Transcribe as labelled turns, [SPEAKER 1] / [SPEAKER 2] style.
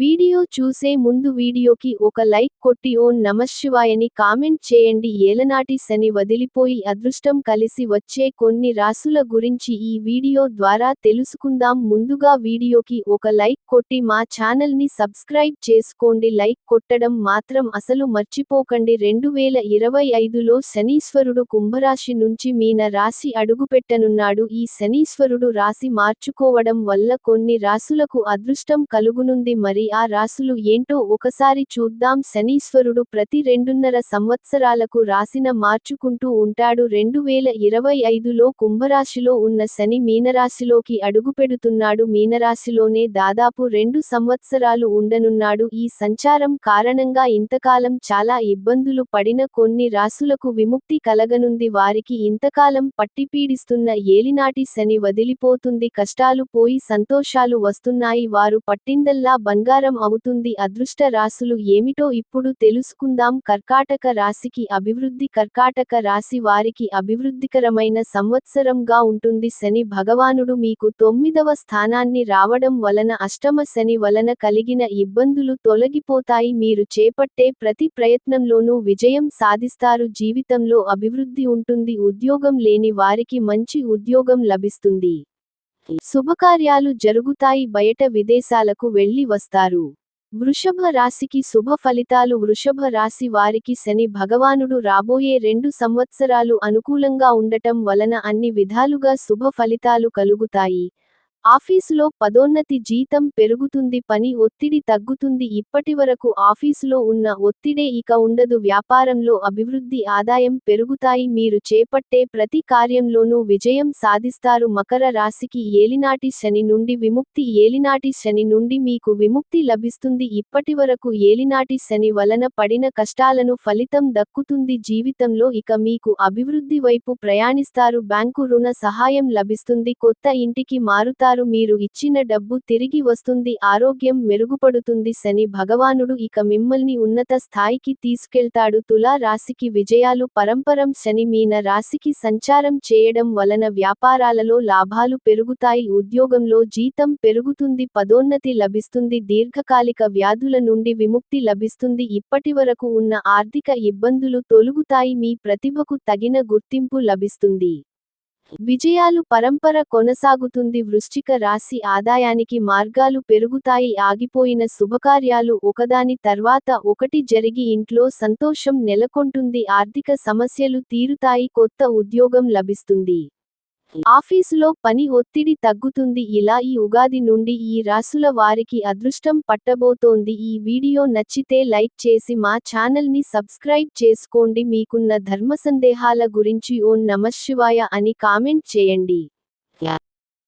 [SPEAKER 1] Video చూసే ముందు వీడియోకి ఒక లైక్ కొట్టి ఓం నమశివాయని కామెంట్ చేయండి. ఏలనాటి శని వదిలిపోయి అదృష్టం కలిసి వచ్చే కొన్ని రాసుల గురించి ఈ వీడియో ద్వారా తెలుసుకుందాం. ముందుగా వీడియోకి ఒక లైక్ కొట్టి మా ఛానల్ని సబ్స్క్రైబ్ చేసుకోండి. లైక్ కొట్టడం మాత్రం అసలు మర్చిపోకండి. రెండు వేల ఇరవై ఐదులో శనీశ్వరుడు కుంభరాశి నుంచి మీన రాశి అడుగుపెట్టనున్నాడు. ఈ శనీశ్వరుడు రాశి మార్చుకోవడం వల్ల కొన్ని రాసులకు అదృష్టం కలుగునుంది. మరి ఆ రాసులు ఏంటో ఒకసారి చూద్దాం. శనీశ్వరుడు ప్రతి రెండున్నర సంవత్సరాలకు రాసిన మార్చుకుంటూ ఉంటాడు. రెండు వేల ఇరవై ఐదులో కుంభరాశిలో ఉన్న శని మీనరాశిలోకి అడుగుపెడుతున్నాడు. మీనరాశిలోనే దాదాపు రెండు సంవత్సరాలు ఉండనున్నాడు. ఈ సంచారం కారణంగా ఇంతకాలం చాలా ఇబ్బందులు పడిన కొన్ని రాసులకు విముక్తి కలగనుంది. వారికి ఇంతకాలం పట్టిపీడిస్తున్న ఏలినాటి శని వదిలిపోతుంది. కష్టాలు పోయి సంతోషాలు వస్తున్నాయి. వారు పట్టిందల్లా బంగారు అవుతుంది. అదృష్ట రాశులు ఏమిటో ఇప్పుడు తెలుసుకుందాం. కర్కాటక రాశికి అభివృద్ధి కర్కాటక రాశి వారికి అభివృద్ధికరమైన సంవత్సరంగా ఉంటుంది. శని భగవానుడు మీకు తొమ్మిదవ స్థానాన్ని రావడం వలన అష్టమ శని వలన కలిగిన ఇబ్బందులు తొలగిపోతాయి. మీరు చేపట్టే ప్రతి ప్రయత్నంలోనూ విజయం సాధిస్తారు. జీవితంలో అభివృద్ధి ఉంటుంది. ఉద్యోగం లేని వారికి మంచి ఉద్యోగం లభిస్తుంది. శుభకార్యాలు జరుగుతాయి బయట విదేశాలకు వెళ్ళి వస్తారు. వృషభ రాశికి శుభ ఫలితాలు వృషభ రాశి వారికి శని భగవానుడు రాబోయే రెండు సంవత్సరాలు అనుకూలంగా ఉండటం వలన అన్ని విధాలుగా శుభ ఫలితాలు కలుగుతాయి. ఆఫీసులో పదోన్నతి జీతం పెరుగుతుంది పని ఒత్తిడి తగ్గుతుంది. ఇప్పటివరకు ఆఫీసులో ఉన్న ఒత్తిడే ఇక ఉండదు. వ్యాపారంలో అభివృద్ధి ఆదాయం పెరుగుతాయి. మీరు చేపట్టే ప్రతి కార్యంలోనూ విజయం సాధిస్తారు. మకర రాశికి ఏలినాటి శని నుండి విముక్తి. ఏలినాటి శని నుండి మీకు విముక్తి లభిస్తుంది. ఇప్పటివరకు ఏలినాటి శని వలన పడిన కష్టాలను ఫలితం దక్కుతుంది. జీవితంలో ఇక మీకు అభివృద్ధి వైపు ప్రయాణిస్తారు. బ్యాంకు రుణ సహాయం లభిస్తుంది. కొత్త ఇంటికి మారుతారు. చేస్తారు మీరు ఇచ్చిన డబ్బు తిరిగి వస్తుంది ఆరోగ్యం మెరుగుపడుతుంది శని భగవానుడు ఇక మిమ్మల్ని ఉన్నత స్థాయికి తీసుకెళ్తాడు. తులా రాశికి విజయాలు పరంపరం శని మీన రాశికి సంచారం చేయడం వలన వ్యాపారాలలో లాభాలు పెరుగుతాయి. ఉద్యోగంలో జీతం పెరుగుతుంది పదోన్నతి లభిస్తుంది దీర్ఘకాలిక వ్యాధుల నుండి విముక్తి లభిస్తుంది. ఇప్పటివరకు ఉన్న ఆర్థిక ఇబ్బందులు తొలుగుతాయి. మీ ప్రతిభకు తగిన గుర్తింపు లభిస్తుంది. విజయాలు పరంపర కొనసాగుతుంది. వృశ్చిక రాశి ఆదాయానికి మార్గాలు పెరుగుతాయి. ఆగిపోయిన శుభకార్యాలు ఒకదాని తర్వాత ఒకటి జరిగి ఇంట్లో సంతోషం నెలకొంటుంది. ఆర్థిక సమస్యలు తీరుతాయి. కొత్త ఉద్యోగం లభిస్తుంది. ఆఫీసులో పని ఒత్తిడి తగ్గుతుంది. ఇలా ఈ ఉగాది నుండి ఈ రాసుల వారికి అదృష్టం పట్టబోతోంది. ఈ వీడియో నచ్చితే లైక్ చేసి మా ఛానల్ని సబ్స్క్రైబ్ చేసుకోండి. మీకున్న ధర్మ సందేహాల గురించి ఓం నమశివాయ అని కామెంట్ చేయండి.